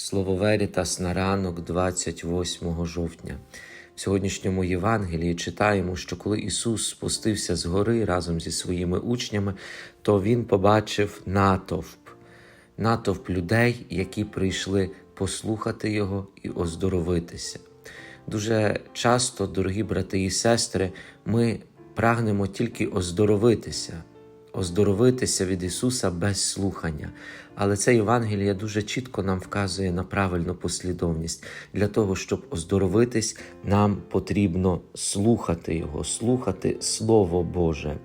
Слово Верітас на ранок 28 жовтня. В сьогоднішньому Євангелії читаємо, що коли Ісус спустився з гори разом зі своїми учнями, то Він побачив натовп, натовп людей, які прийшли послухати Його і оздоровитися. Дуже часто, дорогі брати і сестри, ми прагнемо тільки оздоровитися, оздоровитися від Ісуса без слухання. Але це Євангеліє дуже чітко нам вказує на правильну послідовність. Для того, щоб оздоровитись, нам потрібно слухати Його, слухати Слово Боже.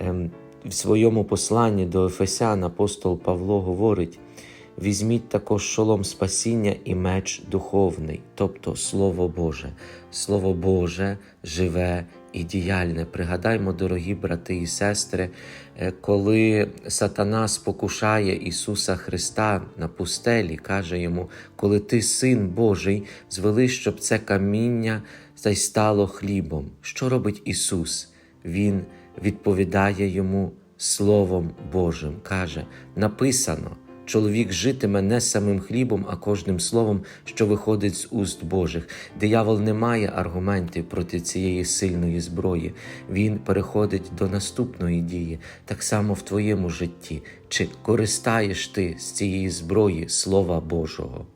Ем, В своєму посланні до Ефесян апостол Павло говорить: візьміть також шолом спасіння і меч духовний, тобто Слово Боже. Слово Боже живе і діяльне. Пригадаймо, дорогі брати і сестри, е, коли Сатана спокушає Ісуса Христа на пустелі, каже йому: коли ти син Божий, звели, щоб це каміння й стало хлібом. Що робить Ісус? Він відповідає йому Словом Божим, каже: написано. Чоловік житиме не самим хлібом, а кожним словом, що виходить з уст Божих. Диявол не має аргументів проти цієї сильної зброї. Він переходить до наступної дії, так само в твоєму житті. Чи користаєш ти з цієї зброї Слова Божого?